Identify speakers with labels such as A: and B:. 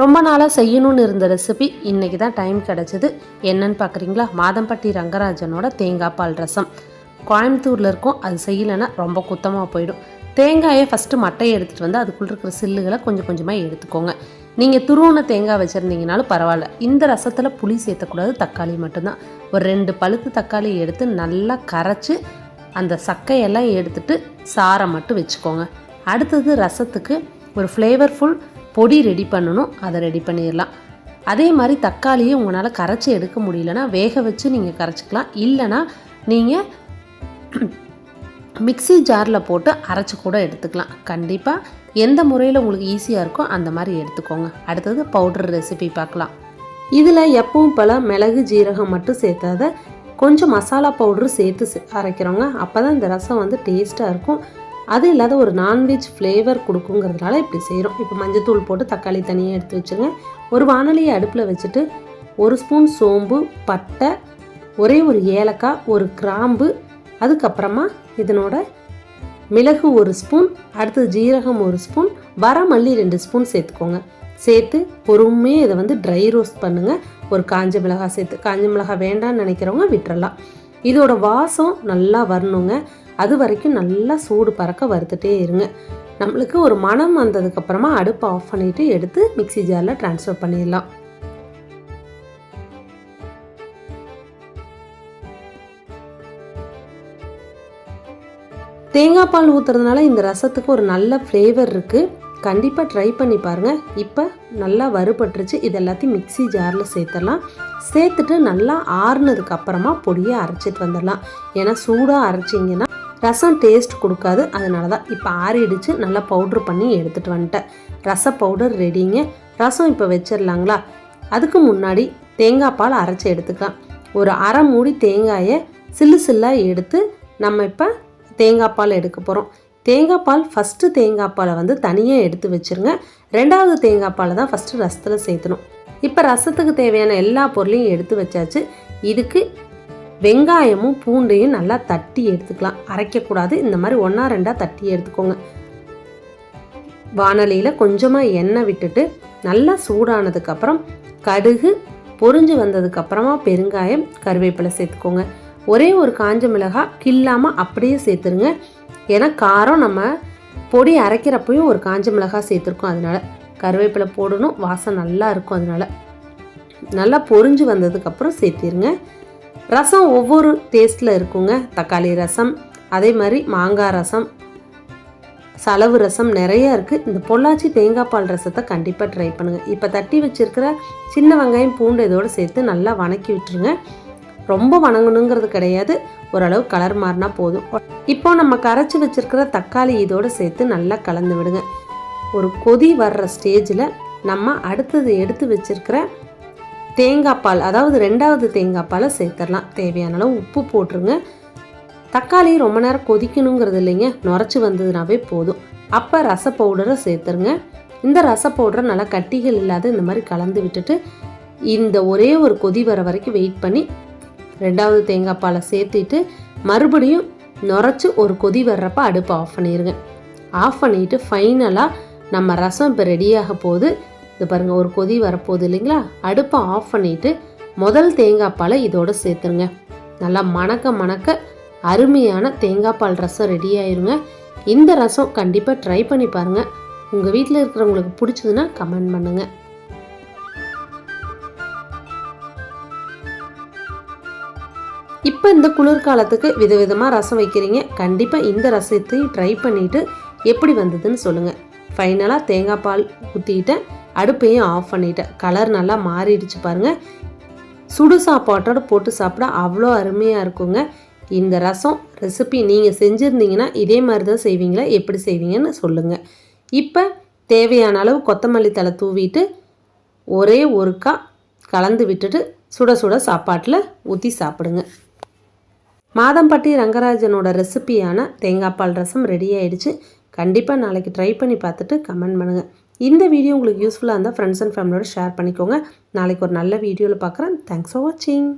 A: ரொம்ப நாளாக செய்யணும்னு இருந்த ரெசிபி இன்றைக்கி தான் டைம் கிடச்சிது. என்னன்னு பார்க்குறீங்களா மாதம்பட்டி ரங்கராஜனோட தேங்காய் பால் ரசம். கோயம்புத்தூரில் இருக்கும் அது செய்யலைன்னா ரொம்ப குத்தமாக போயிடும். தேங்காயை ஃபஸ்ட்டு மட்டையை எடுத்துகிட்டு வந்து அதுக்குள்ளே இருக்கிற சில்லுகளை கொஞ்சம் கொஞ்சமாக எடுத்துக்கோங்க. நீங்கள் துருவன தேங்காய் வச்சுருந்தீங்கனாலும் பரவாயில்ல. இந்த ரசத்தில் புளி சேர்த்தக்கூடாது தக்காளி மட்டும்தான். ஒரு ரெண்டு பழுத்து தக்காளி எடுத்து நல்லா கரைச்சி அந்த சக்கையெல்லாம் எடுத்துட்டு சாரை மட்டும் வச்சுக்கோங்க. அடுத்தது ரசத்துக்கு ஒரு ஃப்ளேவர்ஃபுல் பொடி ரெடி பண்ணணும் அதை ரெடி பண்ணிடலாம். அதே மாதிரி தக்காளியை உங்களால் கரைச்சி எடுக்க முடியலன்னா வேக வச்சு நீங்கள் கரைச்சிக்கலாம். இல்லைன்னா நீங்கள் மிக்ஸி ஜாரில் போட்டு அரைச்சி கூட எடுத்துக்கலாம். கண்டிப்பாக எந்த முறையில் உங்களுக்கு ஈஸியாக இருக்கோ அந்த மாதிரி எடுத்துக்கோங்க. அடுத்தது பவுடர் ரெசிபி பார்க்கலாம். இதில் எப்பவும் போல் மிளகு ஜீரகம் மட்டும் சேர்த்தாத கொஞ்சம் மசாலா பவுடரும் சேர்த்து சே- அரைக்கிறோங்க. அப்போ தான் இந்த ரசம் வந்து டேஸ்ட்டாக இருக்கும். அது இல்லாத ஒரு நான்வெஜ் ஃப்ளேவர் கொடுக்குங்கிறதுனால இப்படி செய்கிறோம் இப்போ மஞ்சத்தூள் போட்டு தக்காளி தனியாக எடுத்து வச்சுருங்க ஒரு வானலியை அடுப்பில் வச்சுட்டு ஒரு ஸ்பூன் சோம்பு பட்டை ஒரே ஒரு ஏலக்காய் ஒரு கிராம்பு அதுக்கப்புறமா இதனோட மிளகு ஒரு ஸ்பூன் அடுத்தது ஜீரகம் ஒரு ஸ்பூன் வரமல்லி ரெண்டு ஸ்பூன் சேர்த்துக்கோங்க. சேர்த்து பொறுமையாக இதை வந்து ட்ரை ரோஸ்ட் பண்ணுங்கள் ஒரு காஞ்ச மிளகாய் சேர்த்து. காஞ்ச மிளகாய் வேண்டாம்னு நினைக்கிறவங்க விட்டுறலாம். இதோட வாசம் நல்லா வரணுங்க. அது வரைக்கும் நல்லா சூடு பறக்க வறுத்துட்டே இருங்க. நம்மளுக்கு ஒரு மணம் வந்ததுக்கப்புறமா அடுப்பை ஆஃப் பண்ணிவிட்டு எடுத்து மிக்ஸி ஜாரில் ட்ரான்ஸ்ஃபர் பண்ணிடலாம். தேங்காய் பால் ஊற்றுறதுனால இந்த ரசத்துக்கு ஒரு நல்ல ஃப்ளேவர் இருக்குது கண்டிப்பாக ட்ரை பண்ணி பாருங்கள் இப்போ நல்லா வறுபட்டுருச்சு. இது எல்லாத்தையும் மிக்ஸி ஜாரில் சேர்த்துடலாம். சேர்த்துட்டு நல்லா ஆறுனதுக்கு அப்புறமா பொடியை அரைச்சிட்டு வந்துடலாம். ஏன்னா சூடாக அரைச்சிங்கன்னா ரசம் டேஸ்ட் கொடுக்காது. அதனால தான் இப்போ ஆறிடுச்சு. நல்லா பவுட்ரு பண்ணி எடுத்துகிட்டு வந்துட்டேன். ரச பவுடர் ரெடிங்க ரசம் இப்போ வச்சிடலாங்களா? அதுக்கு முன்னாடி தேங்காய் பால் அரைச்சி எடுத்துக்கலாம். ஒரு அரை மூடி தேங்காயை சில்லு சில்லாக எடுத்து நம்ம இப்போ தேங்காய் பால் எடுக்க போகிறோம் தேங்காய் பால் ஃபஸ்ட்டு தேங்காய் பாலை வந்து தனியாக எடுத்து வச்சுருங்க. ரெண்டாவது தேங்காய் பாலை தான் ஃபஸ்ட்டு ரசத்தில் சேர்த்தணும். இப்போ ரசத்துக்கு தேவையான எல்லா பொருளையும் எடுத்து வச்சாச்சு. இதுக்கு வெங்காயமும் பூண்டையும் நல்லா தட்டி எடுத்துக்கலாம். அரைக்கக்கூடாது. இந்த மாதிரி ஒன்றா ரெண்டாக தட்டி எடுத்துக்கோங்க. வானலியில் கொஞ்சமாக எண்ணெய் விட்டுட்டு நல்லா சூடானதுக்கப்புறம் கடுகு பொரிஞ்சு வந்ததுக்கப்புறமா பெருங்காயம் கருவேப்பிலை சேர்த்துக்கோங்க. ஒரே ஒரு காஞ்ச மிளகாய் கில்லாமல் அப்படியே சேர்த்துருங்க. ஏன்னா காரம் நம்ம பொடி அரைக்கிறப்பையும் ஒரு காஞ்ச மிளகாய் சேர்த்துருக்கோம் அதனால. கருவேப்பிலை போடணும். வாசம் நல்லா இருக்கும் அதனால. நல்லா பொரிஞ்சு வந்ததுக்கப்புறம் சேர்த்திருங்க. ரசம் ஒவ்வொரு டேஸ்ட்டில் இருக்குங்க. தக்காளி ரசம் அதே மாதிரி மாங்காய் ரசம் சலவு ரசம் நிறைய இருக்குது இந்த பொள்ளாச்சி தேங்காய் பால் ரசத்தை கண்டிப்பாக ட்ரை பண்ணுங்கள் இப்போ தட்டி வச்சுருக்கிற சின்ன வெங்காயம் பூண்டு இதோடு சேர்த்து நல்லா வணக்கி விட்டுருங்க. ரொம்ப வணங்கணுங்கிறது கிடையாது. ஓரளவு கலர் மாறினா போதும். இப்போ நம்ம கரைச்சி வச்சுருக்கிற தக்காளி இதோடு சேர்த்து நல்லா கலந்து விடுங்க. ஒரு கொதி வர்ற ஸ்டேஜில் நம்ம அடுத்தது எடுத்து வச்சுருக்கிற தேங்காய் பால் அதாவது ரெண்டாவது தேங்காய் பாலை சேர்த்துடலாம். தேவையான அளவு உப்பு போட்டுருங்க. தக்காளி ரொம்ப நேரம் கொதிக்கணுங்கிறது இல்லைங்க. நுரைச்சி வந்ததுனாவே போதும். அப்போ ரச பவுடரை சேர்த்துருங்க. இந்த ரச பவுடரை நல்லா கட்டிகள் இல்லாத இந்த மாதிரி கலந்து விட்டுட்டு இந்த ஒரே ஒரு கொதி வர வரைக்கும் வெயிட் பண்ணி ரெண்டாவது தேங்காய் பாலை சேர்த்துட்டு மறுபடியும் நுரைச்சி ஒரு கொதி வர்றப்ப அடுப்பை ஆஃப் பண்ணிடுங்க ஆஃப் பண்ணிட்டு ஃபைனலாக நம்ம ரசம் இப்போ ரெடியாக போகுது. இது பாருங்கள் ஒரு கொதி வரப்போகுது இல்லைங்களா? அடுப்பை ஆஃப் பண்ணிட்டு முதல் தேங்காய் பாலை இதோட சேர்த்துருங்க. நல்லா மணக்க மணக்க அருமையான தேங்காய் பால் ரசம் ரெடி ஆயிருங்க. இந்த ரசம் கண்டிப்பாக ட்ரை பண்ணி பாருங்கள் உங்கள் வீட்டில் இருக்கிறவங்களுக்கு பிடிச்சதுன்னா கமெண்ட் பண்ணுங்கள் இப்போ இந்த குளிர்காலத்துக்கு விதவிதமாக ரசம் வைக்கிறீங்க. கண்டிப்பாக இந்த ரசத்தையும் ட்ரை பண்ணிவிட்டு எப்படி வந்ததுன்னு சொல்லுங்கள் ஃபைனலாக தேங்காய் பால் ஊற்றிக்கிட்டேன் அடுப்பையும் ஆஃப் பண்ணிட்டேன். கலர் நல்லா மாறிடுச்சு பாருங்கள் சுடு சாப்பாட்டோட போட்டு சாப்பிட அவ்வளோ அருமையாக இருக்குங்க. இந்த ரசம் ரெசிபி நீங்கள் செஞ்சுருந்தீங்கன்னா இதே மாதிரி தான் செய்வீங்களா? எப்படி செய்வீங்கன்னு சொல்லுங்கள் இப்போ தேவையான அளவு கொத்தமல்லி தலை தூவிட்டு ஒரே ஒருக்கா கலந்து விட்டுட்டு சுட சுட சாப்பாட்டில் ஊற்றி சாப்பிடுங்க. மாதம்பட்டி ரங்கராஜனோட ரெசிபியான தேங்காய் பால் ரசம் ரெடி ஆயிடுச்சு. கண்டிப்பாக நாளைக்கு ட்ரை பண்ணி பார்த்துட்டு கமெண்ட் பண்ணுங்கள் இந்த வீடியோ உங்களுக்கு யூஸ்ஃபுல்லாக இருந்தால் ஃப்ரெண்ட்ஸ் அண்ட் ஃபேமிலியோட ஷேர் பண்ணிக்கோங்க. நாளைக்கு ஒரு நல்ல வீடியோவில் பார்க்குறேன் தேங்க்ஸ் ஃபார் வாட்சிங்